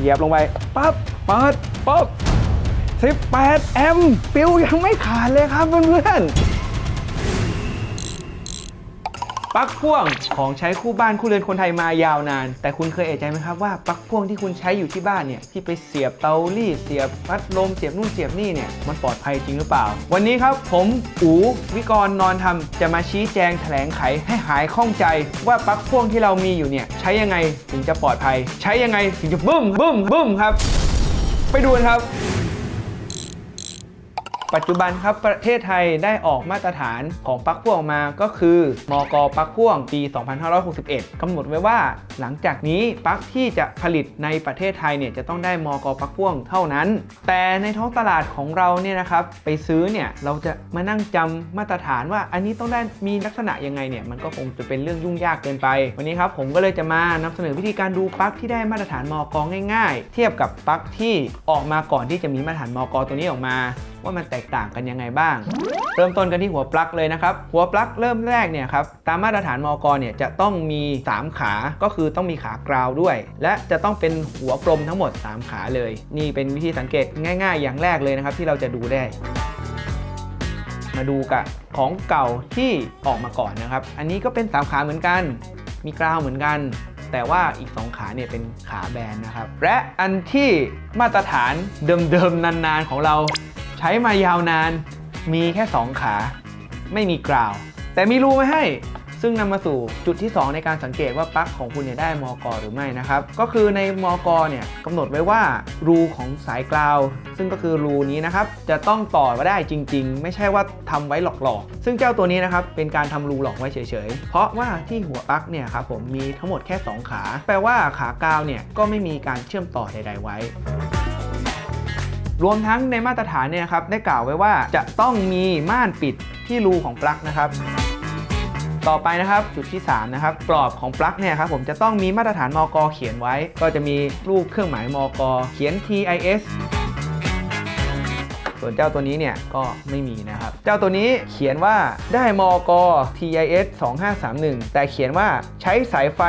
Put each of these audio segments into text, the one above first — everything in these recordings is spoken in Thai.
สียบลงไปปั๊บเปิดปุ๊บ18 แอมป์ฟิวยังไม่ขาดเลยครับเพื่อนๆ ปลั๊กพ่วงของใช้คู่บ้านคู่เรือนคนไทยมายาวนาน แต่คุณเคยเอะใจไหมครับว่าปลั๊กพ่วงที่คุณใช้อยู่ที่บ้านเนี่ยที่ไปเสียบเตารีดเสียบพัดลมเสียบนู่นเสียบนี่เนี่ยมันปลอดภัยจริงหรือเปล่า วันนี้ครับผมอูวิกรณ์นอนทำจะมาชี้แจงแถลงไขให้หายข้องใจว่าปลั๊กพ่วงที่เรามีอยู่เนี่ยใช้ยังไงถึงจะปลอดภัย ใช้ยังไงถึงจะบึ้มบึ้มบึ้มครับ ไปดูกันครับ ปัจจุบันครับประเทศไทยได้ออกมาตรฐานของปลั๊กพ่วงมาก็คือ มกปลั๊กพ่วงปี 2561กำหนดไว้ว่า หลังจากนี้ปลั๊กที่จะผลิตในประเทศไทยเนี่ยจะต้องได้มกปลั๊กพ่วงเท่านั้น แต่ในท้องตลาดของเราเนี่ยนะครับไปซื้อเนี่ยเราจะมานั่งจำมาตรฐานว่าอันนี้ต้องได้มีลักษณะยังไงเนี่ยมันก็คงจะเป็นเรื่องยุ่งยากเกินไป วันนี้ครับผมก็เลยจะมานำเสนอวิธีการดูปลั๊กที่ได้มาตรฐานมกง่าย ๆ เทียบกับปลั๊กที่ออกมาก่อนที่จะมีมาตรฐานมกตัวนี้ออกมาว่ามันแตกต่างกันยังไงบ้าง เริ่มต้นกันที่หัวปลั๊กเลยนะครับ หัวปลั๊กเริ่มแรกเนี่ยครับตามมาตรฐานมอกเนี่ยจะต้องมี 3 ขา ก็คือต้องมีขากราวด้วย และจะต้องเป็นหัวกลมทั้งหมด 3 ขาเลย นี่เป็นวิธีสังเกตง่าย ๆ อย่างแรกเลยนะครับที่เราจะดูได้ มาดูกับของเก่าที่ออกมาก่อนนะครับ อันนี้ก็เป็น 3 ขาเหมือนกัน มีกราวเหมือนกันแต่ว่าอีก 2 ขาเนี่ยเป็นขาแบนนะครับ และอันที่มาตรฐานเดิมๆนานๆของเรา ใช้มายาวนานมีแค่ 2 ขา ไม่มีกราว แต่มีรูไว้ให้ ซึ่งนำมาสู่จุดที่ 2 ในการสังเกตว่าปลั๊กของคุณเนี่ยได้มอกหรือไม่นะครับ ก็คือในมอกเนี่ยกำหนดไว้ว่ารูของสายกราว ซึ่งก็คือรูนี้นะครับ จะต้องต่อมาได้จริง ๆ ไม่ใช่ว่าทำไว้หลอกๆ ซึ่งเจ้าตัวนี้นะครับเป็นการทำรูหลอกไว้เฉยๆ เพราะว่าที่หัวปลั๊กเนี่ยครับผมมีทั้งหมดแค่ 2 ขา แปลว่าขากราวเนี่ยก็ไม่มีการเชื่อมต่อใด ๆ ไว้ รวมทั้งในมาตรฐานเนี่ยนะครับได้กล่าวไว้ว่าจะต้องมีม่านปิดที่รูของปลั๊กนะครับต่อไปนะครับจุดที่3นะครับกรอบของปลั๊กเนี่ยครับผมจะต้องมีมาตรฐานมกเขียนไว้ ก็จะมีรูปเครื่องหมายมกเขียน TIS ส่วนเจ้าตัวนี้เนี่ยก็ไม่มีนะครับ เจ้าตัวนี้เขียนว่าได้มอกอ TIS 2531 แต่เขียนว่าใช้สายไฟ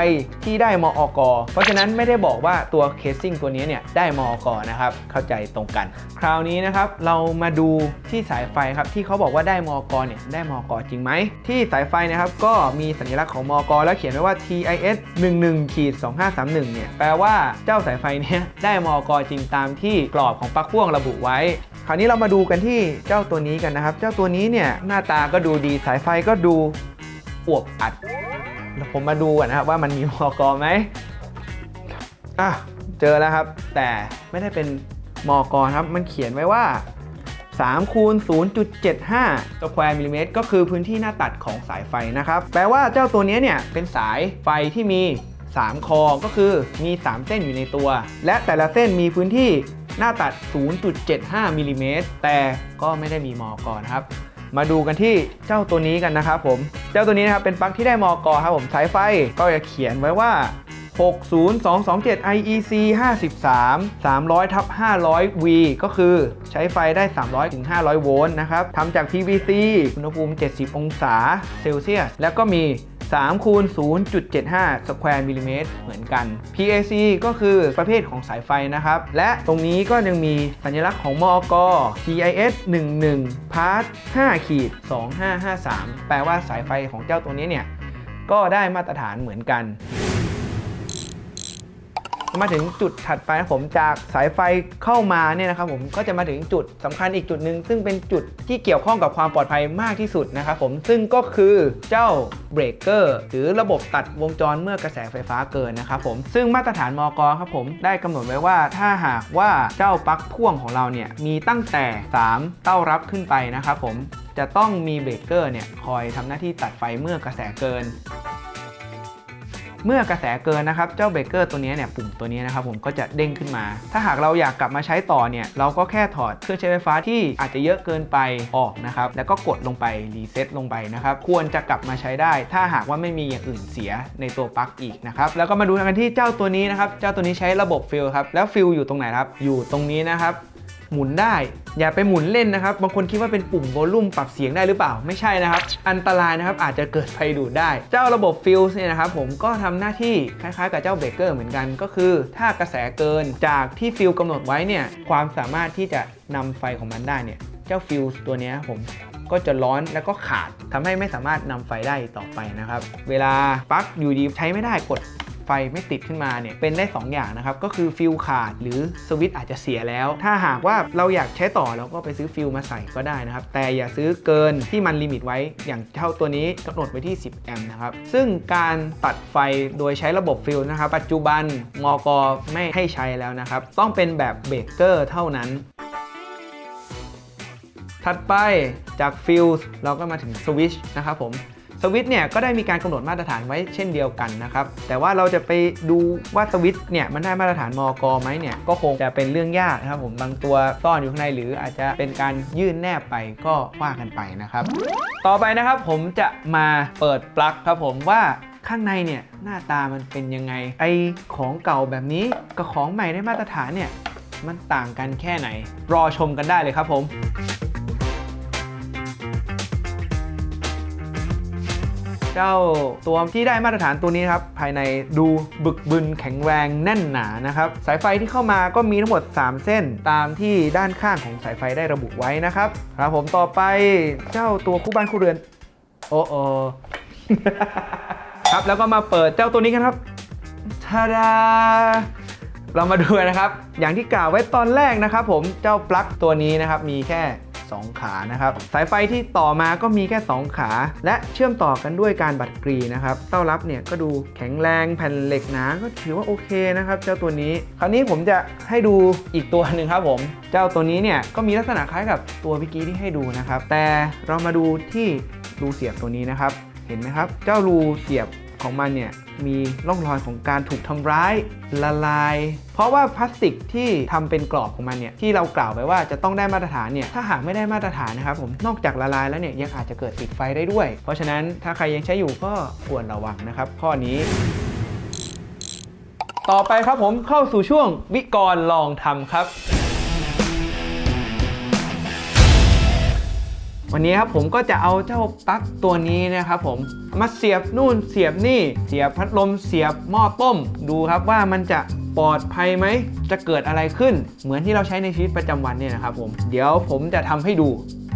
ที่ได้มอกเพราะฉะนั้นไม่ได้บอกว่าตัวเคสซิ่งตัวนี้เนี่ยได้มอกนะครับ เข้าใจตรงกัน คราวนี้นะครับเรามาดูที่สายไฟครับที่เขาบอกว่าได้มอกเนี่ยได้มอกจริงไหม ที่สายไฟนะครับก็มีสัญลักษณ์ของมอกแล้วเขียนไว้ว่า TIS 11ขีด2531เนี่ยแปลว่าเจ้าสายไฟเนี่ยได้มอกจริงตามที่กรอบของปลั๊กพ่วงระบุไว้ คราวนี้เรามาดูกันที่เจ้าตัวนี้กันนะครับ เจ้าตัวนี้เนี่ยหน้าตาก็ดูดีสายไฟก็ดูอวบอัดแล้วผมมาดูกันนะครับว่ามันมีมอกไหมอะเจอแล้วครับ แต่ไม่ได้เป็นมอกครับ มันเขียนไว้ว่า3คูณ0.75สแควร์มิลลิเมตรก็คือพื้นที่หน้าตัดของสายไฟนะครับ แปลว่าเจ้าตัวนี้เนี่ยเป็นสายไฟที่มี 3 คอ ก็คือมี 3 เส้นอยู่ในตัว และแต่ละเส้นมีพื้นที่ หน้าตัด 0.75มิลลิเมตรแต่ก็ไม่ได้มีมอกนะครับ มาดูกันที่เจ้าตัวนี้กันนะครับผม เจ้าตัวนี้นะครับเป็นปลั๊กที่ได้มอกครับผมสายไฟก็จะเขียนไว้ว่า 60227 IEC 53 300ทับ500 V ก็คือใช้ไฟได้ 300ถึง500 โวลต์นะครับทำจาก PVC อุณหภูมิ 70 องศาเซลเซียส แล้วก็มี 3คูณ0.75สแควร์มิลลิเมตรเหมือนกัน PAC ก็คือประเภทของสายไฟนะครับ และตรงนี้ก็ยังมีสัญลักษณ์ของมอก TIS 11 Part 5ขีด2553 แปลว่าสายไฟของเจ้าตัวนี้เนี่ย ก็ได้มาตรฐานเหมือนกัน มาถึงจุดถัดไปครับผมจากสายไฟเข้ามาเนี่ยนะครับผมก็จะมาถึงจุดสำคัญอีกจุดหนึ่งซึ่งเป็นจุดที่เกี่ยวข้องกับความปลอดภัยมากที่สุดนะครับผมซึ่งก็คือเจ้าเบรกเกอร์หรือระบบตัดวงจรเมื่อกระแสไฟฟ้าเกินนะครับผมซึ่งมาตรฐานมอกครับผมได้กำหนดไว้ว่าถ้าหากว่าเจ้าปลั๊กพ่วงของเราเนี่ยมีตั้งแต่ 3 เต้ารับขึ้นไปนะครับผมจะต้องมีเบรกเกอร์เนี่ยคอยทำหน้าที่ตัดไฟเมื่อกระแสเกิน เมื่อกระแสเกินนะครับเจ้าเบรกเกอร์ตัวนี้เนี่ยปุ่มตัวนี้นะครับผมก็จะเด้งขึ้นมา ถ้าหากเราอยากกลับมาใช้ต่อเนี่ยเราก็แค่ถอดเครื่องใช้ไฟฟ้าที่อาจจะเยอะเกินไปออกนะครับแล้วก็กดลงไปรีเซ็ตลงไปนะครับควรจะกลับมาใช้ได้ ถ้าหากว่าไม่มีอย่างอื่นเสียในตัวปลั๊กอีกนะครับแล้วก็มาดูกันที่เจ้าตัวนี้นะครับเจ้าตัวนี้ใช้ระบบฟิลครับแล้วฟิลอยู่ตรงไหนครับอยู่ตรงนี้นะครับ หมุนได้ อย่าไปหมุนเล่นนะครับ บางคนคิดว่าเป็นปุ่มโวลูมปรับเสียงได้หรือเปล่า ไม่ใช่นะครับ อันตรายนะครับอาจจะเกิดไฟดูดได้ เจ้าระบบฟิลส์เนี่ยนะครับผมก็ทำหน้าที่คล้ายๆ กับเจ้าเบรกเกอร์เหมือนกัน ก็คือถ้ากระแสเกินจากที่ฟิลกำหนดไว้เนี่ยความสามารถที่จะนำไฟของมันได้เนี่ยเจ้าฟิลส์ตัวนี้ผมก็จะร้อนแล้วก็ขาดทำให้ไม่สามารถนำไฟได้ต่อไปนะครับ เวลาปลั๊กอยู่ดีใช้ไม่ได้กด ไฟไม่ติดขึ้นมาเนี่ยเป็นได้ 2 อย่างนะครับ ก็คือฟิลขาดหรือสวิตช์อาจจะเสียแล้ว ถ้าหากว่าเราอยากใช้ต่อเราก็ไปซื้อฟิลมาใส่ก็ได้นะครับ แต่อย่าซื้อเกินที่มันลิมิตไว้อย่างเท่าตัวนี้กำหนดไว้ที่ 10 แอมป์นะครับ ซึ่งการตัดไฟโดยใช้ระบบฟิลนะครับ ปัจจุบันมกไม่ให้ใช้แล้วนะครับ ต้องเป็นแบบเบรกเกอร์เท่านั้นถัดไปจากฟิลส์เราก็มาถึงสวิชนะครับผม สวิตเนี่ยก็ได้มีการกำหนดมาตรฐานไว้เช่นเดียวกันนะครับ แต่ว่าเราจะไปดูว่าสวิตเนี่ยมันได้มาตรฐานมอกไหมเนี่ยก็คงจะเป็นเรื่องยากนะครับผมบางตัวซ่อนอยู่ข้างในหรืออาจจะเป็นการยื่นแนบไปก็ว่ากันไปนะครับ ต่อไปนะครับผมจะมาเปิดปลั๊กครับผมว่าข้างในเนี่ยหน้าตามันเป็นยังไง ไอของเก่าแบบนี้กับของใหม่ได้มาตรฐานเนี่ยมันต่างกันแค่ไหน รอชมกันได้เลยครับผม เจ้าตัวที่ได้มาตรฐานตัวนี้ครับ ภายในดูบึกบึนแข็งแรงแน่นหนานะครับ สายไฟที่เข้ามาก็มีทั้งหมด 3 เส้นตามที่ด้านข้างของสายไฟได้ระบุไว้นะครับ ครับผมต่อไปเจ้าตัวคู่บ้านคู่เรือน โอ้โอครับแล้วก็มาเปิดเจ้าตัวนี้กันครับทาดาเรามาดูนะครับ อย่างที่กล่าวไว้ตอนแรกนะครับ ผมเจ้าปลั๊กตัวนี้นะครับมีแค่ 2 ขานะครับสายไฟที่ต่อมาก็มีแค่ 2 ขา และเชื่อมต่อกันด้วยการบัดกรีนะครับเต้ารับเนี่ยก็ดูแข็งแรงแผ่นเหล็กหนาก็ถือว่าโอเคนะครับเจ้าตัวนี้ คราวนี้ผมจะให้ดูอีกตัวหนึ่งครับผม เจ้าตัวนี้เนี่ยก็มีลักษณะคล้ายกับตัวเมื่อกี้ที่ให้ดูนะครับแต่เรามาดูที่รูเสียบตัวนี้นะครับเห็นไหมครับ เจ้ารูเสียบ ของมันเนี่ยมีร่องรอยของการถูกทำร้ายละลาย เพราะว่าพลาสติกที่ทำเป็นกรอบของมันเนี่ยที่เรากล่าวไปว่าจะต้องได้มาตรฐานเนี่ยถ้าหากไม่ได้มาตรฐานนะครับผมนอกจากละลายแล้วเนี่ยยังอาจจะเกิดติดไฟได้ด้วย เพราะฉะนั้นถ้าใครยังใช้อยู่ก็ควรระวังนะครับ ข้อนี้ ต่อไปครับผมเข้าสู่ช่วงวิกรณ์ลองทำครับ วันนี้ครับผมก็จะเอาเจ้าปลั๊กตัวนี้นะครับผมมาเสียบนู่นเสียบนี่เสียบพัดลมเสียบหม้อต้ม ดูครับว่ามันจะปลอดภัยไหม จะเกิดอะไรขึ้น เหมือนที่เราใช้ในชีวิตประจำวันเนี่ยนะครับผมเดี๋ยวผมจะทำให้ดู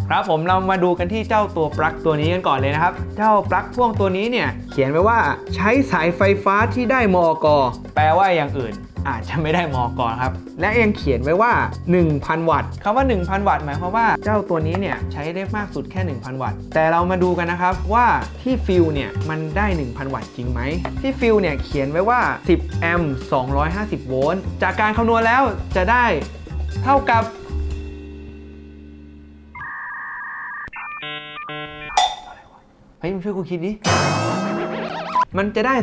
ครับผมเรามาดูกันที่เจ้าตัวปลั๊กตัวนี้กันก่อนเลยนะครับ เจ้าปลั๊กพ่วงตัวนี้เนี่ย เขียนไว้ว่าใช้สายไฟฟ้าที่ได้มอกแปลว่าอย่างอื่น อาจจะไม่ได้มอกครับ และยังเขียนไว้ว่า 1,000 วัตต์คำว่า 1,000 วัตต์หมายความว่าเจ้าตัวนี้เนี่ยใช้ได้มากสุดแค่ 1,000 วัตต์ แต่เรามาดูกันนะครับว่าที่ฟิลเนี่ยมันได้ 1,000 วัตต์จริงไหม ที่ฟิลเนี่ยเขียนไว้ว่า 10 แอมป์ 250 โวลต์ จากการคำนวณแล้วจะได้เท่ากับเฮ้ยมึงช่วยกูคิดดิมันจะได้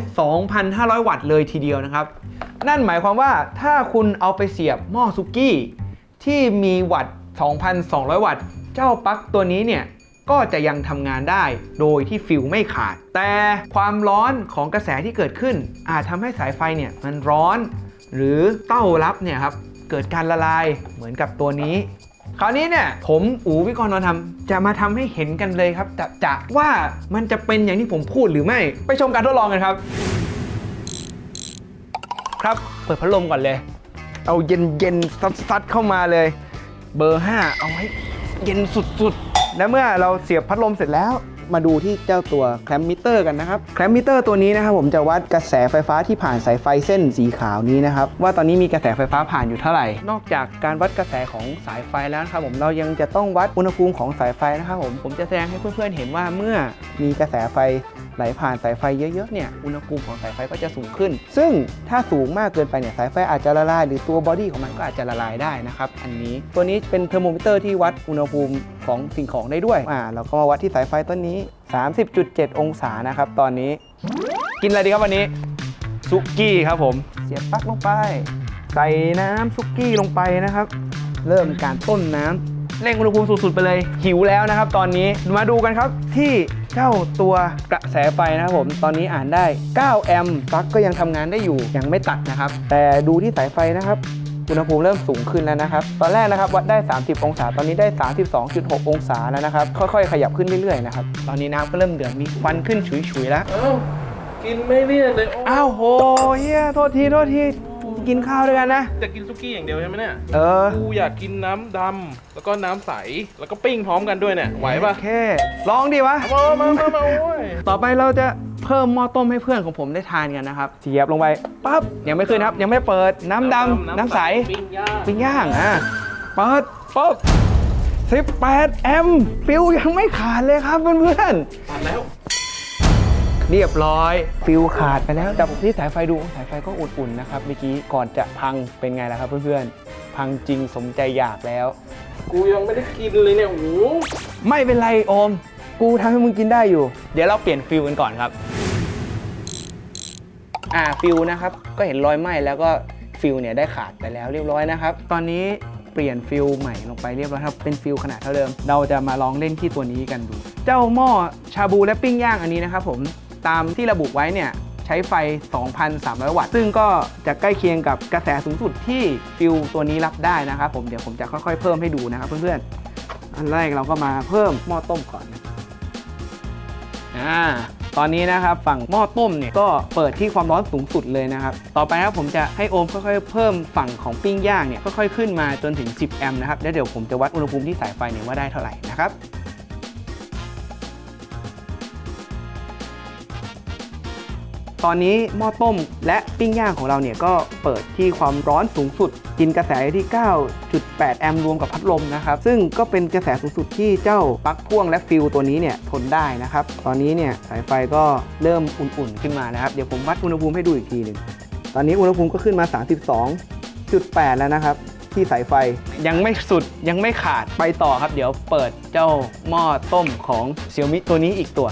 2,500 วัตต์เลยทีเดียวนะครับ นั่นหมายความว่าถ้าคุณเอาไปเสียบหม้อซุกี้ที่มีวัตต์ 2,200 วัตต์ เจ้าปลั๊กตัวนี้เนี่ยก็จะยังทำงานได้โดยที่ฟิลไม่ขาด แต่ความร้อนของกระแสที่เกิดขึ้น อาจทำให้สายไฟเนี่ยมันร้อน หรือเต้ารับเนี่ยครับเกิดการละลายเหมือนกับตัวนี้ คราวนี้เนี่ยผมอูวิกรนอนทำจะมาทำให้เห็นกันเลยครับจะจะว่ามันจะเป็นอย่างที่ผมพูดหรือไม่ ไปชมการทดลองกันครับ ครับ เปิดพัดลมก่อนเลย เอาเย็นเย็นซัดซัดๆเข้ามาเลย เบอร์ 5 เอาให้เย็นสุดๆ และเมื่อเราเสียบพัดลมเสร็จแล้ว มาดูที่เจ้าตัวแคลมมิเตอร์กันนะครับ แคลมมิเตอร์ตัวนี้นะครับผมจะวัดกระแสไฟฟ้าที่ผ่านสายไฟเส้นสีขาวนี้นะครับ ว่าตอนนี้มีกระแสไฟฟ้าผ่านอยู่เท่าไหร่ นอกจากการวัดกระแสของสายไฟแล้วนะครับผมเรายังจะต้องวัดอุณหภูมิของสายไฟนะครับผมผมจะแสดงให้เพื่อนๆเห็นว่าเมื่อมีกระแสไฟ ไหลผ่านสายไฟเยอะๆเนี่ยอุณหภูมิของสายไฟก็จะสูงขึ้น ซึ่งถ้าสูงมากเกินไปเนี่ยสายไฟอาจจะละลาย หรือตัวบอดี้ของมันก็อาจจะละลายได้นะครับอันนี้ตัวนี้เป็นเทอร์โมมิเตอร์ที่วัดอุณหภูมิของสิ่งของได้ด้วยอ่าเราก็มาวัดที่สายไฟต้นนี้ 30.7 องศานะครับตอนนี้ กินอะไรดีครับวันนี้ซุกี้ครับผม เสียบปลั๊กลงไป ใส่น้ำซุกี้ลงไปนะครับ เริ่มการต้นน้ำเร่งอุณหภูมิสุดๆไปเลยหิวแล้วนะครับ ตอนนี้มาดูกันครับที่ เจ้าตัวกระแสไฟนะครับผมตอนนี้อ่านได้ 9 แอมป์ปลั๊กก็ยังทำงานได้อยู่ยังไม่ตัดนะครับ แต่ดูที่สายไฟนะครับอุณหภูมิเริ่มสูงขึ้นแล้วนะครับ ตอนแรกนะครับวัดได้ 30 องศา ตอนนี้ได้ 32.6 องศาแล้วนะครับ ค่อยๆ ขยับขึ้นเรื่อยๆนะครับ ตอนนี้น้ำก็เริ่มเดือด มีควันขึ้นฉุยๆแล้วเอ้ากินไม่เลี่ยนเลยโอ้าวโหเฮียโทษที โทษที กินข้าวด้วยกันนะ จะกินซุกี้อย่างเดียวใช่ไหมเนี่ย เออ กูอยากกินน้ำดำแล้วก็น้ำใส แล้วก็ปิ้งพร้อมกันด้วยเนี่ย ไหวปะโอเคลองดีวะเอามามามามาโอ้ยต่อไปเราจะเพิ่มหม้อต้มให้เพื่อนของผมได้ทานกันนะครับ เสียบลงไป ปั๊บ ยังไม่ขึ้นครับ ยังไม่เปิด น้ำดำน้ำใส ปิ้งย่างปิ้งย่างอะ เปิดปุ๊บ18 แอมป์ฟิวยังไม่ขาดเลยครับเพื่อนตัดแล้วๆ เรียบร้อย ฟิวขาดไปแล้วแต่ที่สายไฟดูสายไฟก็อุ่นๆนะครับเมื่อกี้ก่อนจะพังเป็นไงล่ะครับเพื่อนๆ พังจริงสมใจอยากแล้ว กูยังไม่ได้กินเลยเนี่ยโอ้โหไม่เป็นไรโอม กูทำให้มึงกินได้อยู่ เดี๋ยวเราเปลี่ยนฟิลกันก่อนครับ อ่าฟิลนะครับ ก็เห็นรอยไหม้แล้วก็ฟิลเนี่ยได้ขาดไปแล้วเรียบร้อยนะครับ ตอนนี้เปลี่ยนฟิลใหม่ลงไปเรียบร้อยครับ เป็นฟิลขนาดเท่าเดิม เราจะมาลองเล่นที่ตัวนี้กันดู เจ้าหม้อชาบูและปิ้งย่างอันนี้นะครับผม ตามที่ระบุไว้เนี่ยใช้ไฟ 2,300 วัตต์ ซึ่งก็จะใกล้เคียงกับกระแสสูงสุดที่ฟิลตัวนี้รับได้นะครับผม เดี๋ยวผมจะค่อยๆเพิ่มให้ดูนะครับเพื่อนๆ อันแรกเราก็มาเพิ่มหม้อต้มก่อนอ่าตอนนี้นะครับฝั่งหม้อต้มเนี่ยก็เปิดที่ความร้อนสูงสุดเลยนะครับ ต่อไปครับผมจะให้โอมค่อยๆเพิ่มฝั่งของปิ้งย่างเนี่ยค่อยๆขึ้นมาจนถึง 10 แอมป์นะครับแล้วเดี๋ยวผมจะวัดอุณหภูมิที่สายไฟเนี่ยว่าได้เท่าไหร่นะครับ ตอนนี้หม้อต้มและปิ้งย่างของเราเนี่ยก็เปิดที่ความร้อนสูงสุด กินกระแสที่ 9.8 แอมป์รวมกับพัดลมนะครับ ซึ่งก็เป็นกระแสสูงสุดที่เจ้าปลั๊กพ่วงและฟิลตัวนี้เนี่ยทนได้นะครับ ตอนนี้เนี่ยสายไฟก็เริ่มอุ่นๆขึ้นมานะครับ เดี๋ยวผมวัดอุณหภูมิให้ดูอีกทีหนึ่งตอนนี้อุณหภูมิก็ขึ้นมา 32.8 แล้วนะครับที่สายไฟยังไม่สุดยังไม่ขาดไปต่อครับ เดี๋ยวเปิดเจ้าหม้อต้มของ Xiaomi ตัวนี้อีกตัว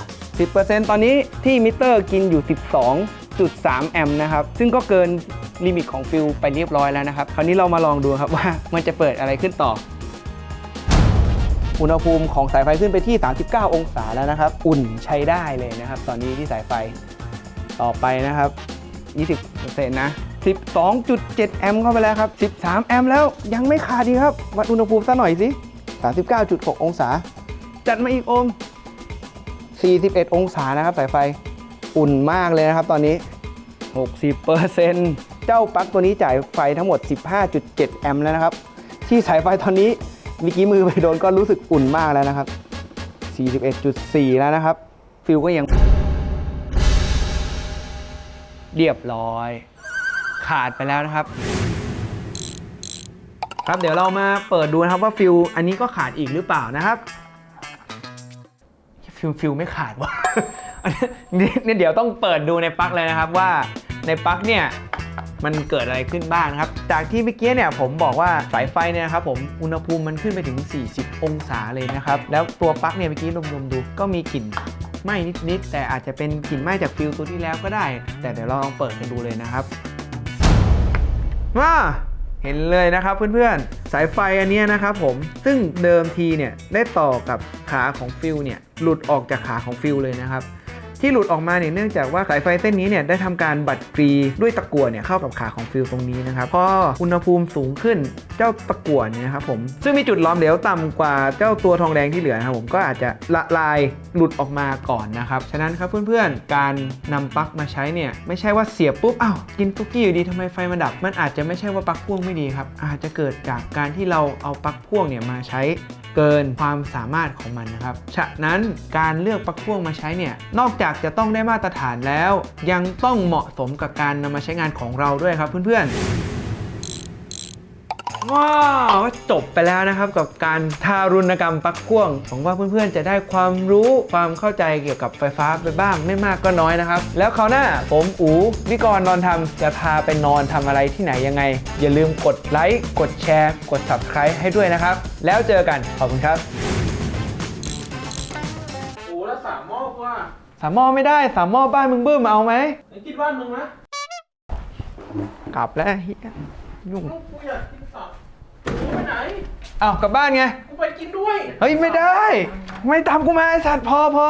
10%ตอนนี้ที่มิเตอร์กินอยู่ 12.3 แอมป์นะครับ ซึ่งก็เกินลิมิตของฟิลไปเรียบร้อยแล้วนะครับ คราวนี้เรามาลองดูครับว่ามันจะเปิดอะไรขึ้นต่อ อุณหภูมิของสายไฟขึ้นไปที่ 39 องศาแล้วนะครับ อุ่นใช้ได้เลยนะครับ ตอนนี้ที่สายไฟต่อไปนะครับ 20%นะ12.7 แอมป์เข้าไปแล้วครับ 13 แอมป์แล้วยังไม่ขาดดีครับ วัดอุณหภูมิซะหน่อยสิ 39.6 องศา จัดมาอีกโอม 41 องศานะครับสายไฟอุ่นมากเลยนะครับตอนนี้ 60%เจ้าปลั๊กตัวนี้จ่ายไฟทั้งหมด 15.7 แอมป์แล้วนะครับ ที่สายไฟตอนนี้เมื่อกี้มือไปโดนก็รู้สึกอุ่นมากแล้วนะครับ 41.4 แล้วนะครับ ฟิลก็ยัง เรียบร้อย ขาดไปแล้วนะครับ ครับเดี๋ยวเรามาเปิดดูนะครับว่าฟิลอันนี้ก็ขาดอีกหรือเปล่านะครับ ฟิลฟิลไม่ขาดวะอันนี้นี่เดี๋ยวต้องเปิดดูในปลั๊กเลยนะครับว่าในปลั๊กเนี่ยมันเกิดอะไรขึ้นบ้างนะครับ จากที่เมื่อกี้เนี่ยผมบอกว่าสายไฟเนี่ยนะครับผมอุณหภูมิมันขึ้นไปถึง 40 องศาเลยนะครับ แล้วตัวปลั๊กเนี่ยเมื่อกี้รวมๆดูก็มีกลิ่นไหม้นิดๆแต่อาจจะเป็นกลิ่นไหม้จากฟิลตัวที่แล้วก็ได้ แต่เดี๋ยวเราลองเปิดกันดูเลยนะครับมาเห็นเลยนะครับเพื่อนๆ สายไฟอันนี้นะครับผมซึ่งเดิมทีเนี่ยได้ต่อกับขาของฟิลเนี่ยหลุดออกจากขาของฟิลเลยนะครับ ที่หลุดออกมาเนี่ยเนื่องจากว่าสายไฟเส้นนี้เนี่ยได้ทำการบัดกรีด้วยตะกั่วเนี่ยเข้ากับขาของฟิลตรงนี้นะครับพออุณหภูมิสูงขึ้นเจ้าตะกั่วเนี่ยนะครับผมซึ่งมีจุดล้อมเหลวต่ำกว่าเจ้าตัวทองแดงที่เหลือนะครับผมก็อาจจะละลายหลุดออกมาก่อนนะครับฉะนั้นครับเพื่อนๆ การนำปลั๊กมาใช้เนี่ยไม่ใช่ว่าเสียบปุ๊บอ้าวกินตุ๊กกี้อยู่ดีทำไมไฟมันดับ มันอาจจะไม่ใช่ว่าปลั๊กพ่วงไม่ดีครับอาจจะเกิดจากการที่เราเอาปลั๊กพ่วงเนี่ยมาใช้ เกินความสามารถของมันนะครับ ฉะนั้นการเลือกปลั๊กพ่วงมาใช้เนี่ย นอกจากจะต้องได้มาตรฐานแล้ว ยังต้องเหมาะสมกับการนำมาใช้งานของเราด้วยครับเพื่อนๆ ว้าวจบไปแล้วนะครับกับการทารุณกรรมปลั๊กพ่วงหวังว่าเพื่อนๆจะได้ความรู้ความเข้าใจเกี่ยวกับไฟฟ้าไปบ้างไม่มากก็น้อยนะครับ แล้วคราวหน้าผมอูวิกรนอนทำจะพาไปนอนทำอะไรที่ไหนยังไง อย่าลืมกดไลค์กดแชร์กด subscribe ให้ด้วยนะครับ แล้วเจอกันขอบคุณครับโอ้แล้วสามหม้อว่าสามหม้อไม่ได้สามหม้อบ้านมึงบื้มเอาไหมไหนกินบ้านมึงนะกลับแล้วเฮียยุ่งลูกกูอยากกินสับกู ไปไหนอ้าวกลับบ้านไง กูไปกินด้วย เฮ้ยไม่ได้ ไม่ตามกูมาไอสัตว์พอพอ